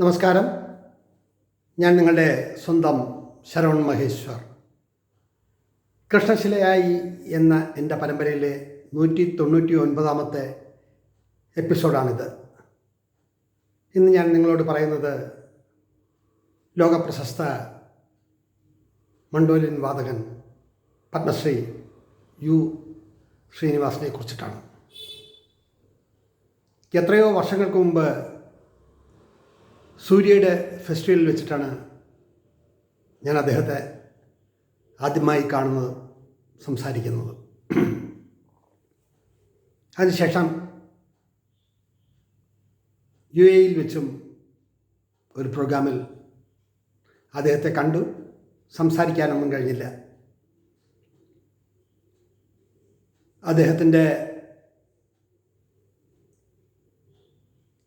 നമസ്കാരം. ഞാൻ നിങ്ങളുടെ സ്വന്തം ശരവൺ മഹേശ്വർ. കൃഷ്ണശിലയായി എന്ന എന്റെ പരമ്പരയിലെ നൂറ്റി തൊണ്ണൂറ്റി ഒൻപതാമത്തെ എപ്പിസോഡാണിത്. ഇന്ന് ഞാൻ നിങ്ങളോട് പറയുന്നത് ലോകപ്രശസ്ത മണ്ടോലിൻ വാദകൻ പത്മശ്രീ യു ശ്രീനിവാസിനെ കുറിച്ചിട്ടാണ്. എത്രയോ വർഷങ്ങൾക്ക് മുമ്പ് സൂര്യയുടെ ഫെസ്റ്റിവലിൽ വെച്ചിട്ടാണ് ഞാൻ അദ്ദേഹത്തെ ആദ്യമായി കാണുന്നത് സംസാരിക്കുന്നത്. അതിനുശേഷം യു എയിൽ വെച്ചും ഒരു പ്രോഗ്രാമിൽ അദ്ദേഹത്തെ കണ്ടു സംസാരിക്കാനൊന്നും കഴിഞ്ഞില്ല. അദ്ദേഹത്തിന്റെ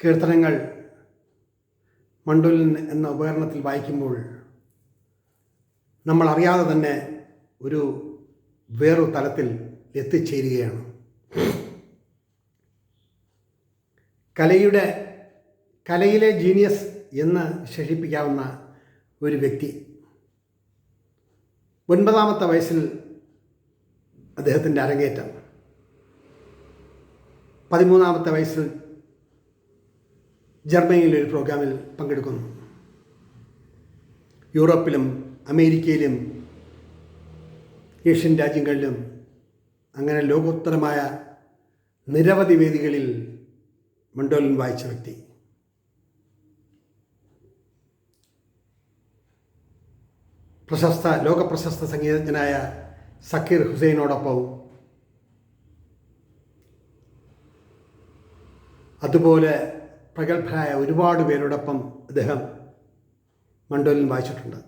കീർത്തനങ്ങൾ മണ്ഡുലിൻ എന്ന ഉപകരണത്തിൽ വായിക്കുമ്പോൾ നമ്മൾ അറിയാതെ തന്നെ ഒരു വേറൊരു തലത്തിൽ എത്തിച്ചേരുകയാണ്. കലയുടെ കലയിലെ ജീനിയസ് എന്ന് വിശേഷിപ്പിക്കാവുന്ന ഒരു വ്യക്തി. ഒൻപതാമത്തെ വയസ്സിൽ അദ്ദേഹത്തിന്റെ അരങ്ങേറ്റം. പതിമൂന്നാമത്തെ വയസ്സിൽ ജർമ്മനിയിലെ ഒരു പ്രോഗ്രാമിൽ പങ്കെടുക്കുന്നു. യൂറോപ്പിലും അമേരിക്കയിലും ഏഷ്യൻ രാജ്യങ്ങളിലും അങ്ങനെ ലോകോത്തരമായ നിരവധി വേദികളിൽ മണ്ടോലിൻ വായിച്ച വ്യക്തി. പ്രശസ്ത ലോകപ്രശസ്ത സംഗീതജ്ഞനായ സക്കീർ ഹുസൈനോടൊപ്പം അതുപോലെ പ്രഗത്ഭരായ ഒരുപാട് പേരോടൊപ്പം അദ്ദേഹം മണ്ടോലിൽ വായിച്ചിട്ടുണ്ട്.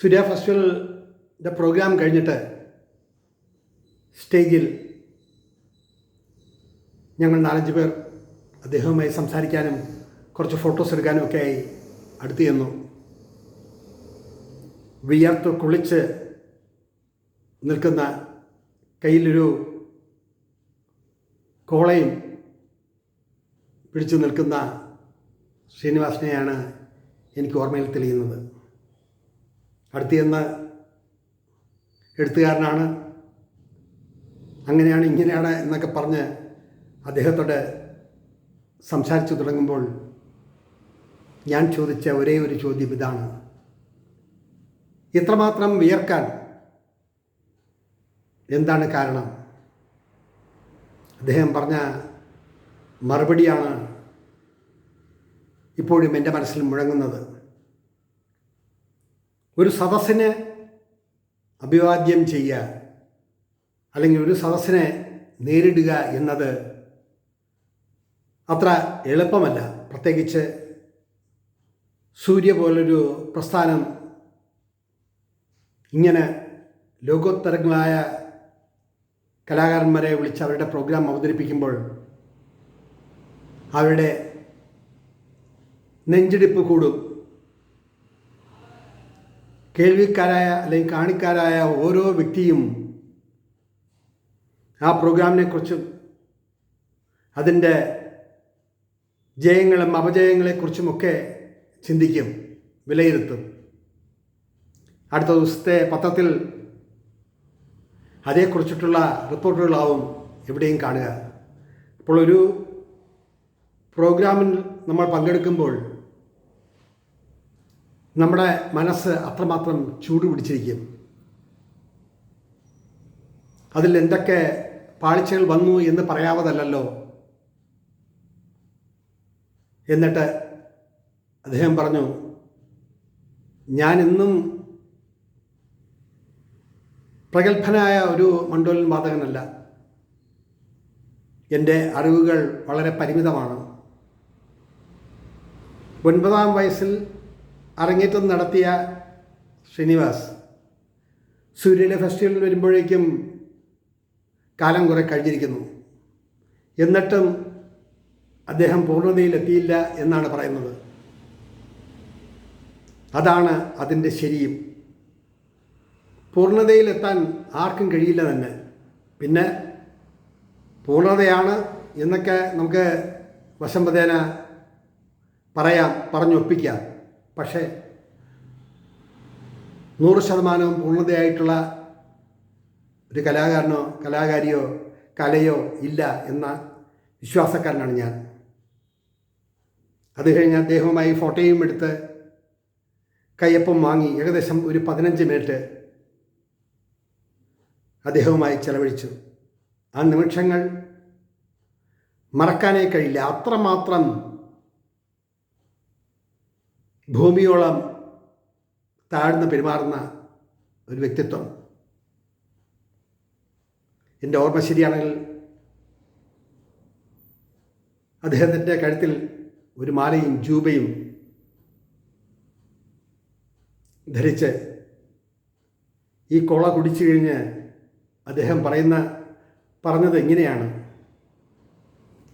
സൂര്യ ഫെസ്റ്റിവലിന്റെ പ്രോഗ്രാം കഴിഞ്ഞിട്ട് സ്റ്റേജിൽ ഞങ്ങൾ നാലഞ്ച് പേർ അദ്ദേഹവുമായി സംസാരിക്കാനും കുറച്ച് ഫോട്ടോസ് എടുക്കാനും ഒക്കെ ആയി അടുത്ത് ചെന്നു. വിയർത്ത് കുളിച്ച് നിൽക്കുന്ന കയ്യിലൊരു കോളയും പിടിച്ചു നിൽക്കുന്ന ശ്രീനിവാസിനെയാണ് എനിക്ക് ഓർമ്മയിൽ തെളിയുന്നത്. അടുത്ത് ചെന്ന എഴുത്തുകാരനാണ്. അങ്ങനെയാണ് ഇങ്ങനെയാണ് എന്നൊക്കെ പറഞ്ഞ് അദ്ദേഹത്തോട് സംസാരിച്ചു തുടങ്ങുമ്പോൾ ഞാൻ ചോദിച്ച ഒരേ ഒരു ചോദ്യം ഇതാണ്. ഇത്രമാത്രം വിയർക്കാൻ എന്താണ് കാരണം? അദ്ദേഹം പറഞ്ഞ മറുപടിയാണ് ഇപ്പോഴും എന്റെ മനസ്സിൽ മുഴങ്ങുന്നത്. ഒരു സദസ്സിനെ അഭിവാദ്യം ചെയ്യുക അല്ലെങ്കിൽ ഒരു സദസ്സിനെ നേരിടുക എന്നത് അത്ര എളുപ്പമല്ല. പ്രത്യേകിച്ച് സൂര്യ പോലൊരു പ്രസ്ഥാനം ഇങ്ങനെ ലോകോത്തരങ്ങളായ കലാകാരന്മാരെ വിളിച്ച് അവരുടെ പ്രോഗ്രാം അവതരിപ്പിക്കുമ്പോൾ അവരുടെ നെഞ്ചിടിപ്പ് കൂടും. കേൾവിക്കാരായ അല്ലെങ്കിൽ കാണിക്കാരായ ഓരോ വ്യക്തിയും ആ പ്രോഗ്രാമിനെക്കുറിച്ചും അതിന്റെ ജയങ്ങളും അപജയങ്ങളെക്കുറിച്ചുമൊക്കെ ചിന്തിക്കും വിലയിരുത്തും. അടുത്ത ദിവസത്തെ പത്രത്തിൽ അതേക്കുറിച്ചിട്ടുള്ള റിപ്പോർട്ടുകളാവും എവിടെയും കാണുക. അപ്പോൾ ഒരു പ്രോഗ്രാമിൽ നമ്മൾ പങ്കെടുക്കുമ്പോൾ നമ്മുടെ മനസ്സ് അത്രമാത്രം ചൂട് പിടിച്ചിരിക്കും. അതിൽ എന്തൊക്കെ പാളിച്ചകൾ വന്നു എന്ന് പറയാവതല്ലോ എന്നിട്ട് അദ്ദേഹം പറഞ്ഞു ഞാൻ ഇന്നും പ്രഗത്ഭനായ ഒരു മണ്ഡോലൻ വാതകനല്ല. എന്റെ അറിവുകൾ വളരെ പരിമിതമാണ്. ഒൻപതാം വയസ്സിൽ അരങ്ങേറ്റം നടത്തിയ ശ്രീനിവാസ് സൂര്യയുടെ ഫെസ്റ്റിവലിൽ വരുമ്പോഴേക്കും കാലം കുറെ കഴിഞ്ഞിരിക്കുന്നു. എന്നിട്ടും അദ്ദേഹം പൂർണതയിലെത്തിയില്ല എന്നാണ് പറയുന്നത്. അതാണ് അതിന്റെ ശരിയും. പൂർണതയിലെത്താൻ ആർക്കും കഴിയില്ല തന്നെ. പിന്നെ പൂർണതയാണ് എന്നൊക്കെ നമുക്ക് വശംവദേന പറയാം പറഞ്ഞൊപ്പിക്കാം പക്ഷേ നൂറ് ശതമാനവും പൂർണതയായിട്ടുള്ള ഒരു കലാകാരനോ കലാകാരിയോ കലയോ ഇല്ല എന്ന വിശ്വാസക്കാരനാണ് ഞാൻ. അത് കഴിഞ്ഞ് അദ്ദേഹവുമായി ഫോട്ടോയും എടുത്ത് കയ്യപ്പം വാങ്ങി ഏകദേശം ഒരു പതിനഞ്ച് മിനിറ്റ് അദ്ദേഹവുമായി ചെലവഴിച്ചു. ആ നിമിഷങ്ങൾ മറക്കാനേ കഴിയില്ല. അത്രമാത്രം ഭൂമിയോളം താഴ്ന്ന് പെരുമാറുന്ന ഒരു വ്യക്തിത്വം. എന്റെ ഓർമ്മ ശരിയാണെങ്കിൽ അദ്ദേഹത്തിന്റെ കഴുത്തിൽ ഒരു മാലയും ജൂബയും ധരിച്ച് ഈ കോള കുടിച്ചു കഴിഞ്ഞ് അദ്ദേഹം പറയുന്ന പറഞ്ഞത് ഇങ്ങനെയാണ്.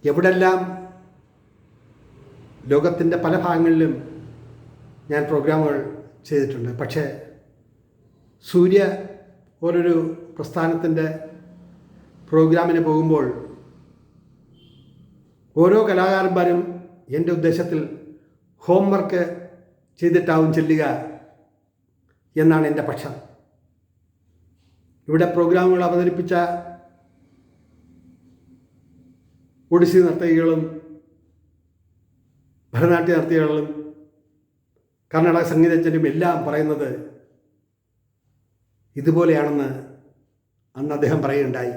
എവിടെല്ലാം ലോകത്തിന്റെ പല ഭാഗങ്ങളിലും ഞാൻ പ്രോഗ്രാമുകൾ ചെയ്തിട്ടുണ്ട്. പക്ഷേ സൂര്യ ഓരോരു പ്രസ്ഥാനത്തിന്റെ പ്രോഗ്രാമിന് പോകുമ്പോൾ ഓരോ കലാകാരന്മാരും എന്റെ ഉദ്ദേശത്തിൽ ഹോംവർക്ക് ചെയ്തിട്ടാവും ചെല്ലുക എന്നാണ് എന്റെ പക്ഷം. ഇവിടെ പ്രോഗ്രാമുകൾ അവതരിപ്പിച്ച ഒഡീസി നർത്തകികളും ഭരതനാട്യ നർത്തകികളും കർണാടക സംഗീതജ്ഞരും എല്ലാം പറയുന്നത് ഇതുപോലെയാണെന്ന് അന്ന് അദ്ദേഹം പറയുകയുണ്ടായി.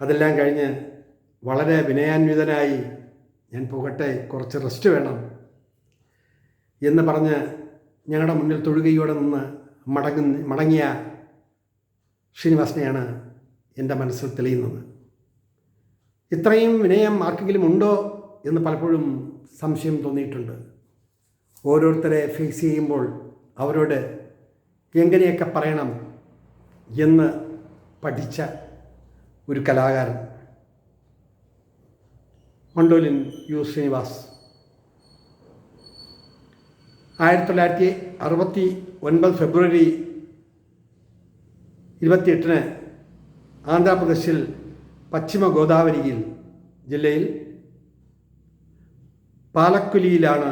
അതെല്ലാം കഴിഞ്ഞ് വളരെ വിനയാന്വിതനായി ഞാൻ പോകട്ടെ കുറച്ച് റെസ്റ്റ് വേണം എന്ന് പറഞ്ഞ് ഞങ്ങളുടെ മുന്നിൽ തൊഴുകയോടെ നിന്ന് മടങ്ങ മടങ്ങിയ ശ്രീനിവാസനെയാണ് എന്റെ മനസ്സിൽ തെളിയുന്നത്. ഇത്രയും വിനയം ആർക്കെങ്കിലും ഉണ്ടോ എന്ന് പലപ്പോഴും സംശയം തോന്നിയിട്ടുണ്ട്. ഓരോരുത്തരെ ഫേസ് ചെയ്യുമ്പോൾ അവരോട് എങ്ങനെയൊക്കെ പറയണം എന്ന് പഠിച്ച ഒരു കലാകാരൻ. Mandolin U Srinivas. ആയിരത്തി തൊള്ളായിരത്തി അറുപത്തി ഒൻപത് ഫെബ്രുവരി ഇരുപത്തിയെട്ടിന് ആന്ധ്രാപ്രദേശിൽ പശ്ചിമ ഗോദാവരിയിൽ ജില്ലയിൽ പാലക്കുലിയിലാണ്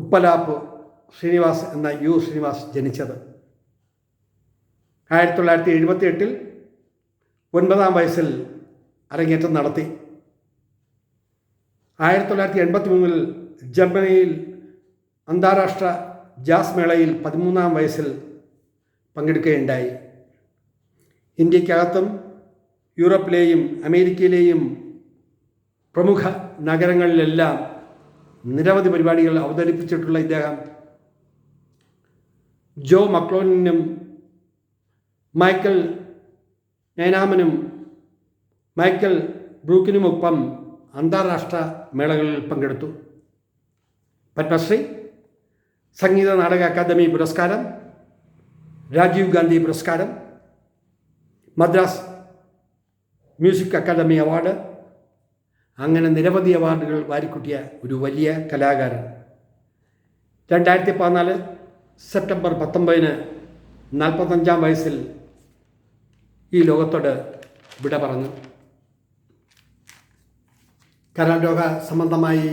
ഉപ്പലാപ്പ് ശ്രീനിവാസ് എന്ന യു ശ്രീനിവാസ് ജനിച്ചത്. ആയിരത്തി തൊള്ളായിരത്തി എഴുപത്തി എട്ടിൽ ഒൻപതാം വയസ്സിൽ അരങ്ങേറ്റം നടത്തി. ആയിരത്തി തൊള്ളായിരത്തി എൺപത്തി മൂന്നിൽ ജർമ്മനിയിൽ അന്താരാഷ്ട്ര ജാസ് മേളയിൽ പതിമൂന്നാം വയസ്സിൽ പങ്കെടുക്കുകയുണ്ടായി. ഇന്ത്യക്കകത്തും യൂറോപ്പിലെയും അമേരിക്കയിലെയും പ്രമുഖ നഗരങ്ങളിലെല്ലാം നിരവധി പരിപാടികൾ അവതരിപ്പിച്ചിട്ടുള്ള ഇദ്ദേഹം. ജോ മക്ലോനും മൈക്കൽ നൈനാമനും മൈക്കൽ ബ്രൂക്കിനുമൊപ്പം അന്താരാഷ്ട്ര മേളകളിൽ പങ്കെടുത്തു. പത്മശ്രീ സംഗീത നാടക അക്കാദമി പുരസ്കാരം രാജീവ് ഗാന്ധി പുരസ്കാരം മദ്രാസ് മ്യൂസിക് അക്കാദമി അവാർഡ് അങ്ങനെ നിരവധി അവാർഡുകൾ വാരിക്കുട്ടിയ ഒരു വലിയ കലാകാരൻ. രണ്ടായിരത്തി പതിനാല് സെപ്റ്റംബർ പത്തൊമ്പതിന് നാൽപ്പത്തഞ്ചാം വയസ്സിൽ ഈ ലോകത്തോട് വിട പറഞ്ഞു. കരരോഗ സംബന്ധമായി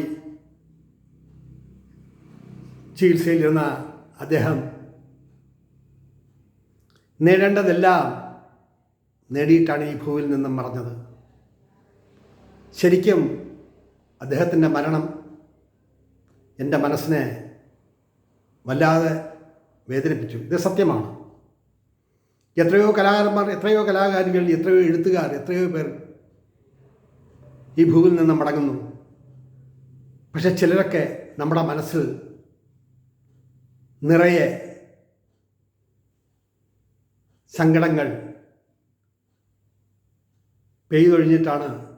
ചികിത്സയിലിരുന്ന അദ്ദേഹം നേടേണ്ടതെല്ലാം നേടിയിട്ടാണ് ഈ ഭൂവിൽ നിന്നും മറഞ്ഞത്. ശരിക്കും അദ്ദേഹത്തിന്റെ മരണം എന്റെ മനസ്സിനെ വല്ലാതെ വേദനിപ്പിച്ചു. ഇത് സത്യമാണ്. എത്രയോ കലാകാരന്മാർ എത്രയോ കലാകാരികൾ എത്രയോ എഴുത്തുകാർ എത്രയോ പേർ ഈ ഭൂവിൽ നിന്ന് മടങ്ങുന്നു. പക്ഷെ ചിലരൊക്കെ നമ്മുടെ മനസ്സിൽ നിറയെ സങ്കടങ്ങൾ പെയ്തൊഴിഞ്ഞിട്ടാണ്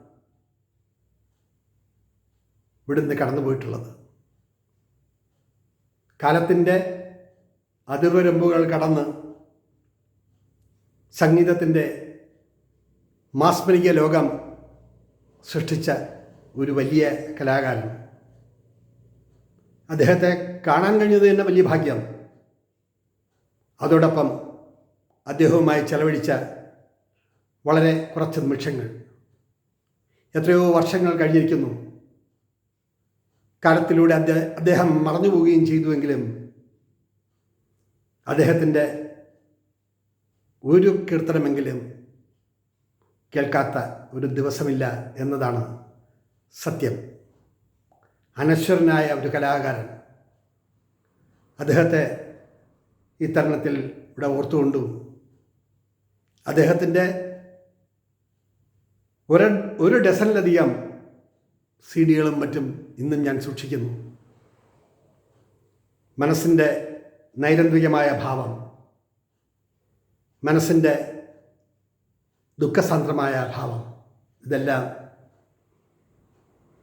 ഇവിടുന്ന് കടന്നു പോയിട്ടുള്ളത്. കാലത്തിന്റെ അതിർവരമ്പുകൾ കടന്ന് സംഗീതത്തിന്റെ മാസ്മരിക ലോകം സൃഷ്ടിച്ച ഒരു വലിയ കലാകാരൻ. അദ്ദേഹത്തെ കാണാൻ കഴിഞ്ഞത് തന്നെ വലിയ ഭാഗ്യം. അതോടൊപ്പം അദ്ദേഹവുമായി ചെലവഴിച്ച വളരെ കുറച്ച് നിമിഷങ്ങൾ. എത്രയോ വർഷങ്ങൾ കഴിഞ്ഞിരിക്കുന്നു. കാലത്തിലൂടെ അദ്ദേഹ മറന്നു പോവുകയും ചെയ്തുവെങ്കിലും അദ്ദേഹത്തിന്റെ ഒരു കീർത്തനമെങ്കിലും കേൾക്കാത്ത ഒരു ദിവസമില്ല എന്നതാണ് സത്യം. അനശ്വരനായ ഒരു കലാകാരൻ അദ്ദേഹത്തെ ഈ തരുണത്തിൽ ഇവിടെ ഓർത്തുകൊണ്ടു അദ്ദേഹത്തിന്റെ ഒരു ഒരു ഡസനിലധികം സി ഡികളും മറ്റും ഇന്നും ഞാൻ സൂക്ഷിക്കുന്നു. മനസ്സിന്റെ നൈരന്തികമായ ഭാവം മനസ്സിന്റെ ദുഃഖസാന്ദ്രമായ ഭാവം ഇതെല്ലാം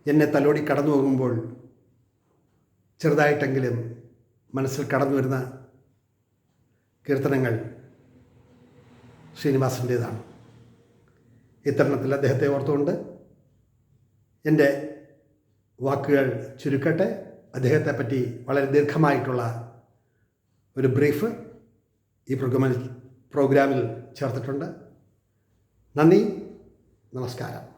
എന്നെ തലോടി കടന്നു പോകുമ്പോൾ ചെറുതായിട്ടെങ്കിലും മനസ്സിൽ കടന്നു വരുന്ന കീർത്തനങ്ങൾ ശ്രീനിവാസന്റേതാണ് ഇത്തരണത്തിൽ അദ്ദേഹത്തെ ഓർത്തുകൊണ്ട് എന്റെ വാക്കുകൾ ചുരുക്കട്ടെ. അദ്ദേഹത്തെ പറ്റി വളരെ ദീർഘമായിട്ടുള്ള ഒരു ബ്രീഫ് ഈ പ്രോഗ്രാമിൽ പ്രോഗ്രാമിൽ ചേർത്തിട്ടുണ്ട്. നന്ദി. നമസ്കാരം.